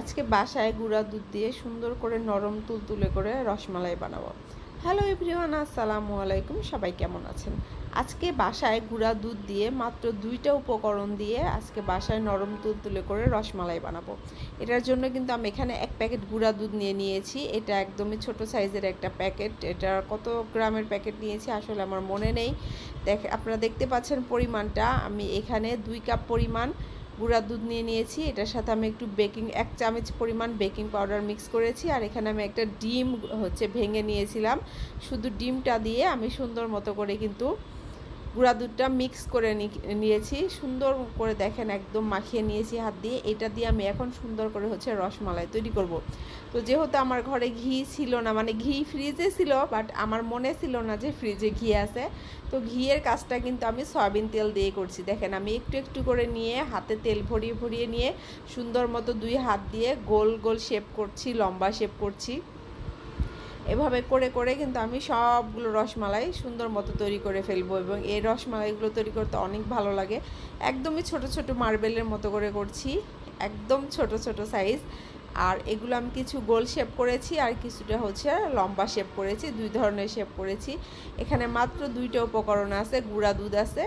আজকে বাসায় গুঁড়া দুধ দিয়ে সুন্দর করে নরম তুল তুলে করে রসমালাই বানাবো। হ্যালো এভরিওয়ান আসসালামু আলাইকুম, সবাই কেমন আছেন? আজকে বাসায় গুঁড়া দুধ দিয়ে মাত্র দুইটা উপকরণ দিয়ে আজকে বাসায় নরম তুল তুলে করে রসমালাই বানাবো। এটার জন্য কিন্তু আমি এখানে এক প্যাকেট গুঁড়া দুধ নিয়ে নিয়েছি। এটা একদমই ছোট সাইজের একটা প্যাকেট। এটা কত গ্রামের প্যাকেট নিয়েছি আসলে আমার মনে নেই। দেখ, আপনারা দেখতে পাচ্ছেন পরিমাণটা। আমি এখানে দুই কাপ পরিমাণ গুঁড়া দুধ নিয়ে নিয়েছি, এটার সাথে আমি একটু বেকিং এক চামচ পরিমাণ বেকিং পাউডার মিক্স করেছি, আর এখানে আমি একটা ডিম হচ্ছে ভেঙে নিয়েছিলাম। শুধু ডিমটা দিয়ে আমি সুন্দর মতো করে কিন্তু গুঁড়া দুধটা মিক্স করে নিয়েছি। সুন্দর করে দেখেন একদম মাখিয়ে নিয়েছি হাত দিয়ে। এটা দিয়ে আমি এখন সুন্দর করে হচ্ছে রসমালাই তৈরি করব। তো যেহেতু আমার ঘরে ঘি ছিল না মানে ঘি ফ্রিজে ছিল বাট আমার মনে ছিল না যে ফ্রিজে ঘি আছে। তো ঘিয়ের কাজটা কিন্তু আমি সয়াবিন তেল দিয়ে করছি। দেখেন আমি একটু একটু করে নিয়ে হাতে তেল ভরিয়ে ভরিয়ে নিয়ে সুন্দর মতো দুই হাত দিয়ে গোল গোল শেপ করছি, লম্বা শেপ করছি। এভাবে করে করে কিন্তু আমি সবগুলো রসমালাই সুন্দর মতো তৈরি করে ফেলব এবং এই রসমালাইগুলো তৈরি করতে অনেক ভালো লাগে। একদমই ছোট ছোট মার্বেলের মতো করে করছি, একদম ছোট ছোট সাইজ আর এগুলো আমি কিছু গোল শেপ করেছি আর কিছুটা হচ্ছে লম্বা শেপ করেছি, দুই ধরনের শেপ করেছি। এখানে মাত্র দুইটা উপকরণ আছে, গুঁড়া দুধ আছে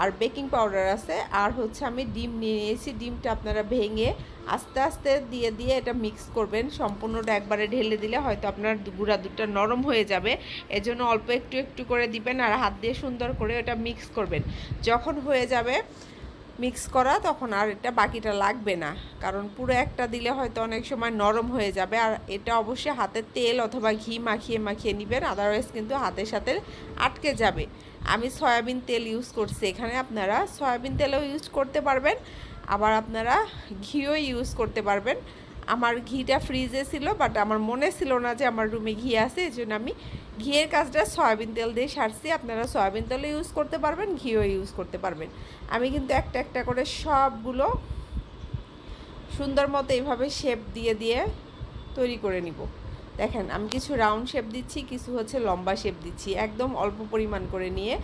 আর বেকিং পাউডার আছে। আর হচ্ছে আমি ডিম নিয়ে নিয়েছি, ডিমটা আপনারা ভেঙে আস্তে আস্তে দিয়ে দিয়ে এটা মিক্স করবেন। সম্পূর্ণটা একবারে ঢেলে দিলে হয়তো আপনার গুঁড়া দুধটা নরম হয়ে যাবে। এজন্য অল্প একটু একটু করে দিবেন আর হাত দিয়ে সুন্দর করে এটা মিক্স করবেন। যখন হয়ে যাবে মিক্স করা, তখন আর এটা বাকিটা লাগবে না। কারণ পুরো একটা দিলে হয়তো অনেক সময় নরম হয়ে যাবে। আর এটা অবশ্যই হাতে তেল অথবা ঘি মাখিয়ে মাখিয়ে নেবেন আদারওয়াইজ কিন্তু হাতের সাথে আটকে যাবে। আমি সয়াবিন তেল ইউজ করছি এখানে আপনারা। সয়াবিন তেলও ইউজ করতে পারবেন, আবার আপনারা ঘিও ইউজ করতে পারবেন। আমার ঘিটা ফ্রিজে ছিল বাট আমার মনে ছিল না যে আমার রুমে ঘি আছে, এই জন্য আমি ঘিয়ের কাজটা সয়াবিন তেল দিয়ে সারছি। আপনারা সয়াবিন তেলও ইউজ করতে পারবেন, ঘিও ইউজ করতে পারবেন। আমি কিন্তু একটা একটা করে সবগুলো সুন্দর মতো এইভাবে শেপ দিয়ে দিয়ে তৈরি করে নিব। দেখেন, আমি কিছু রাউন্ড শেপ দিচ্ছি, কিছু হচ্ছে লম্বা শেপ দিচ্ছি, একদম অল্প পরিমাণ করে নিয়ে।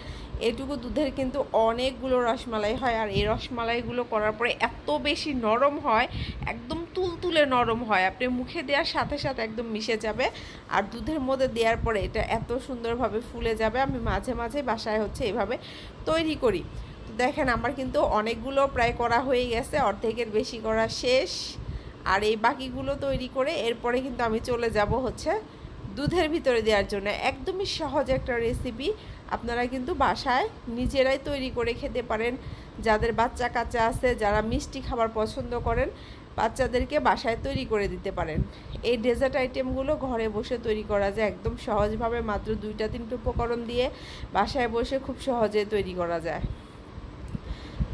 এটুকু দুধের কিন্তু অনেকগুলো রসমালাই হয়, আর এই রসমালাইগুলো করার পরে এত বেশি নরম হয়, একদম তুলতুলে নরম হয়। আপনি মুখে দেওয়ার সাথে সাথে একদম মিশে যাবে। আর দুধের মধ্যে দেওয়ার পরে এটা এত সুন্দরভাবে ফুলে যাবে। আমি মাঝে মাঝে বাসায় হচ্ছে এভাবে তৈরি করি। দেখেন, আমার কিন্তু অনেকগুলো প্রায় করা হয়ে গেছে। অর্ধেকের বেশি করা শেষ। আর এই বাকিগুলো তৈরি করে এরপরে কিন্তু আমি চলে যাব হচ্ছে দুধের ভিতরে দেওয়ার জন্য। একদমই সহজ একটা রেসিপি আপনারা কিন্তু বাসায় নিজেরাই তৈরি করে খেতে পারেন। যাদের বাচ্চা কাচ্চা আছে, যারা মিষ্টি খাবার পছন্দ করেন বাচ্চাদেরকে বাসায় তৈরি করে দিতে পারেন। এই ডেজার্ট আইটেমগুলো ঘরে বসে তৈরি করা যায়। একদম সহজভাবে মাত্র দুইটা তিনটে উপকরণ দিয়ে বাসায় বসে খুব সহজে তৈরি করা যায়।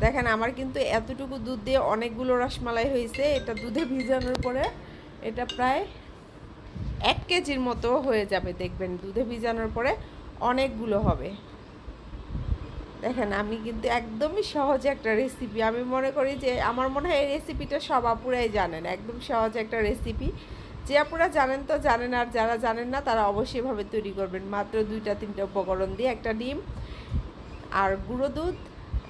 দেখেন, আমার কিন্তু এতটুকু দুধ দিয়ে অনেকগুলো রসমালাই হয়েছে। এটা দুধে ভিজানোর পরে এটা প্রায় এক কেজির মতো হয়ে যাবে, দেখবেন। দুধে ভিজানোর পরে অনেকগুলো হবে। দেখেন, আমি কিন্তু একদমই সহজ একটা রেসিপি আমি মনে করি যে আমার মনে হয় এই রেসিপিটা সব আপুরাই জানেন, একদম সহজ একটা রেসিপি যে আপুরা জানেন তো জানেন, আর যারা জানেন না, তারা অবশ্যইভাবে তৈরি করবেন। মাত্র দুইটা, তিনটা উপকরণ দিয়ে একটা ডিম, আর গুঁড়ো দুধ,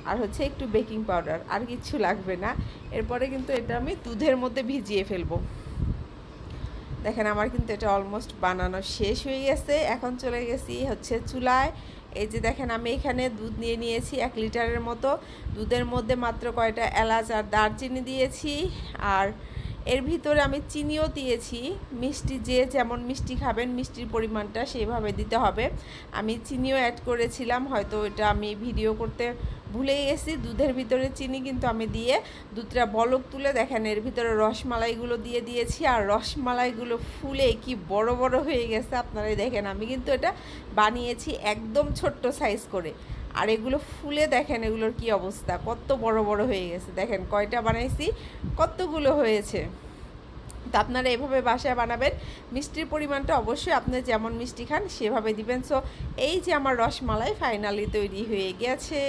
আর হচ্ছে একটু বেকিং পাউডার আর কিচ্ছু লাগবে না। এরপরে কিন্তু এটা আমি দুধের মধ্যে ভিজিয়ে ফেলব। দেখেন, আমার কিন্তু এটা অলমোস্ট বানানো শেষ হয়ে গেছে। এখন চলে গেছি হচ্ছে চুলায়। এই যে দেখেন, আমি এখানে দুধ নিয়ে নিয়েছি এক লিটারের মতো। দুধের মধ্যে মাত্র কয়টা এলাচ আর দারচিনি দিয়েছি। আর এর ভিতরে আমি চিনিও দিয়েছি। মিষ্টি যে যেমন মিষ্টি খাবেন, মিষ্টির পরিমাণটা সেইভাবে দিতে হবে। আমি চিনিও অ্যাড করেছিলাম, হয়তো এটা আমি ভিডিও করতে ভুলে গেছি, দুধের ভিতরে চিনি কিন্তু আমি দিয়ে দুধটা বলক তুলে দেখেন, এর ভিতরে রসমালাইগুলো দিয়ে দিয়েছি আর রসমালাইগুলো ফুলে কি বড় বড় হয়ে গেছে আপনারাই দেখেন। আমি কিন্তু এটা বানিয়েছি একদম ছোট্ট সাইজ করে। আর এগুলো ফুলে দেখেন এগুলোর কি অবস্থা, কত বড় বড় হয়ে গেছে। দেখেন কয়টা বানাইছি, কতগুলো হয়েছে। তো আপনারা এভাবে বাসায় বানাবেন, মিষ্টির পরিমাণটা অবশ্যই আপনি যেমন মিষ্টি খান সেভাবে দিবেন। সো এই যে আমার রসমালাই ফাইনালি তৈরি হয়ে গেছে।